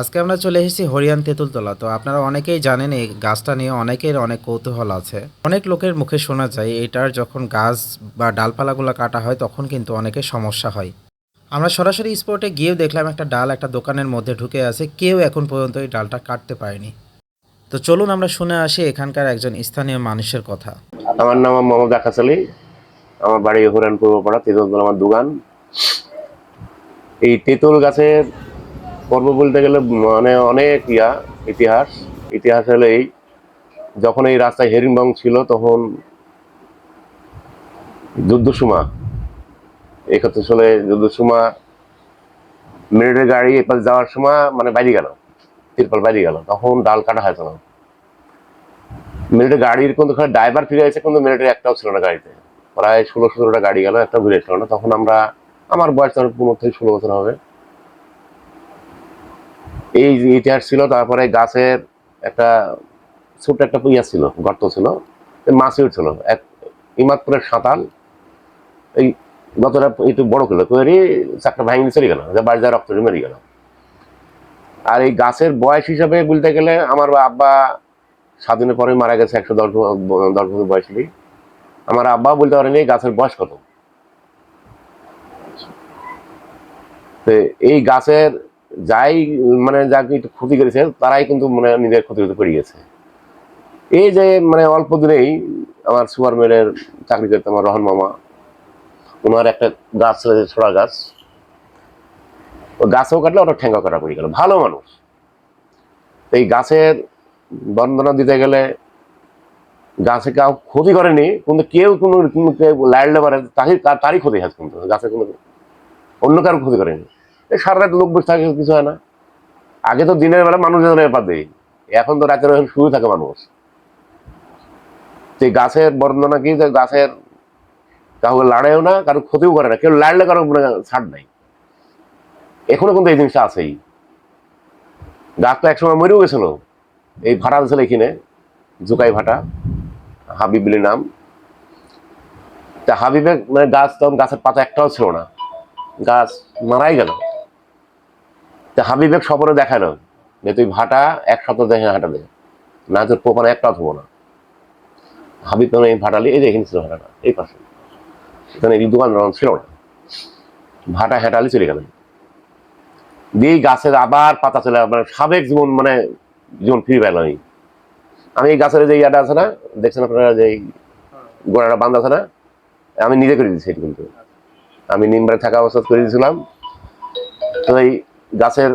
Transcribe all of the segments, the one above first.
আজকে আমরা চলে এসেছি হরিয়ান তেঁতুলতলা। তো আপনারা অনেকেই জানেন এই গাছটা নিয়ে অনেকের অনেক কৌতূহল আছে। অনেক লোকের মুখে শোনা যায়, এটার যখন গাছ বা ডালপালাগুলো কাটা হয়, তখন কিন্তু অনেকের সমস্যা হয়। আমরা সরাসরি স্পটে গিয়েও দেখলাম একটা ডাল একটা দোকানের মধ্যে ঢুকে আছে, কেউ এখন পর্যন্ত এই ডালটা কাটতে পারেনি। তো চলুন আমরা শুনে আসি এখানকার একজন স্থানীয় মানুষের কথা। আমার নাম মোহাম্মদ আকাশ আলী। আমার বাড়ি হরান পূর্বপাড়া তেঁতুল আমার দোকান। এই তেঁতুল গাছের পর্ব বলতে গেলে মানে অনেক ইয়া, ইতিহাস। ইতিহাস হলো এই, যখন এই রাস্তায় হেরিংবং ছিল তখন যুদ্ধ সময় একাত্তর সালে যুদ্ধ সময় মিলিটারি গাড়ি এপাশ যাওয়ার সময় মানে বাইরে গেল, তিরপাল বাইরে গেল, তখন ডাল কাটা হয়েছে। না মিলিটারি গাড়ির কিন্তু ড্রাইভার ফিরে গেছে কিন্তু মিলিটারি একটাও ছিল না গাড়িতে। প্রায় ষোলো সতেরোটা গাড়ি গেল একটা ঘুরে ছিল না। তখন আমরা, আমার বয়স তখন পনেরো থেকে ষোলো বছর হবে। এই ইতিহাস ছিল, তারপরে গাছের একটা ছোট্ট একটা ইয়া ছিল, গর্ত ছিল মাছি উঠছিল এক ইমাদপুরের সাঁতাল। এই গতটা একটু বড় করল করে চারটা ভাঙি চলে গেল বাড়ি যা রক্ত মেরে গেল। আর এই গাছের বয়স হিসাবে বলতে গেলে আমার আব্বা স্বাধীনের পরে মারা গেছে একশো দশ দশ বছর বয়স। আমার আব্বা বলতে পারেনি গাছের বয়স কত। এই গাছের যাই মানে যাকে একটু ক্ষতি করেছে, তারাই কিন্তু মানে নিজের ক্ষতি ক্ষতি করে গেছে এই যে মানে অল্প দিনেই আমার সুপার মেলের চাকরি করতে আমার রহন মামা, ওনার একটা গাছ যে ছোড়া গাছ। ও গাছও কাটলে, ওটা ঠেঙ্গা কাটা পড়ে গেল। ভালো মানুষ। এই গাছের বন্দনা দিতে গেলে গাছে কেউ ক্ষতি করেনি, কিন্তু কেউ কোনো লাইলে পারে তারই ক্ষতি হয়েছে কিন্তু। গাছে কোনো, অন্য কারও ক্ষতি করেনি। সারা রাত লোক বসে থাকে, কিছু হয় না। আগে তো দিনের বেলা মানুষ এপার এখন তো রাতের বেলা শুয়ে থাকে মানুষ। এই গাছের বর্ণনা কি গাছের কাউকে লাড়েও না, কারও ক্ষতিও করে না। কেউ লাড়লে কারও ছাড় নাই। এখনও কিন্তু এই জিনিসটা আছেই। গাছ তো একসময় মরেও গেছিল। এই ভাড়া ছিল এখানে, জুকাই ভাটা। হাবিব বলে নাম। তা হাবিবের মানে গাছ তখন গাছের পাতা একটাও ছিল না। গাছ মারাই গেল। তা হাবিবের স্বপ্নে দেখাল যে তুই ভাটা, এক সপ্তাহ দেখে হাঁটা দে না তোর পোপানে একটাও থবো না। হাবিব তখন এই ভাটালি, এই যে এখানে ছিল ভাটাটা, এই পাশে। এখানে এই দোকান ছিল না। ভাটা হেঁটালি চলে গেলেন দিয়ে গাছের আবার পাতা চলে মানে সাবেক জীবন মানে জীবন ফিরে পেলাম আমি। আমি এই গাছের যে ইয়াটা আছে না, দেখছেন আপনারা যে গোড়াটা বান্ধ আছে না? আমি নিজে করে দিয়েছি কিন্তু। আমি নিমবারে থাকা অবস্থা করে দিয়েছিলাম। তো এই গাছের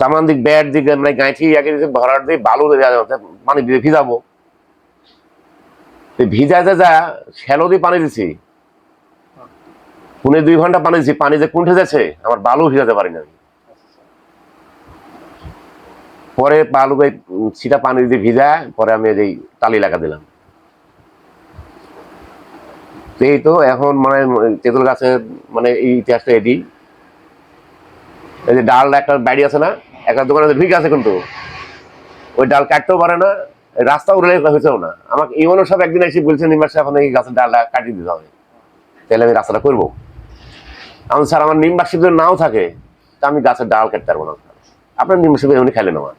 তামান দিক ব্যাট দিক মানে গাঁঠি দিকে ভরার দিয়ে বালু দিয়ে পানি দিয়ে ভিজাবো। তো ভিজাতে যা, শ্যালো দিয়ে পানি দিছি। পুনে দুই ঘণ্টা পানি দিছি, পানি যে কুণ্ঠে যাচ্ছে, আমার বালু ভিজাতে পারি না পরে বালু ছিটা পানি দিয়ে ভিজা, পরে আমি এই টালি লাগা দিলাম। এই তো এখন মানে তেঁতুল গাছের মানে এই ইতিহাসটা এটি। এই যে ডাল একটা বাড়ি আছে না, একটা দোকানে ভিক আছে কিন্তু। ওই ডাল কাটতেও পারে না রাস্তা উড়ে হয়েছেও না। আমাকে ইমনও সব একদিন এসে বলছেন নিমার সাহেব, আপনাকে গাছের ডালটা কাটিয়ে দিতে হবে। তাহলে আমি রাস্তাটা করব। আমি স্যার, আমার নিম বাক্সি যদি নাও থাকে, তা আমি গাছের ডাল কাটতে পারব না। আপনার নিম বাক্সি এমনি খেলেন আমার।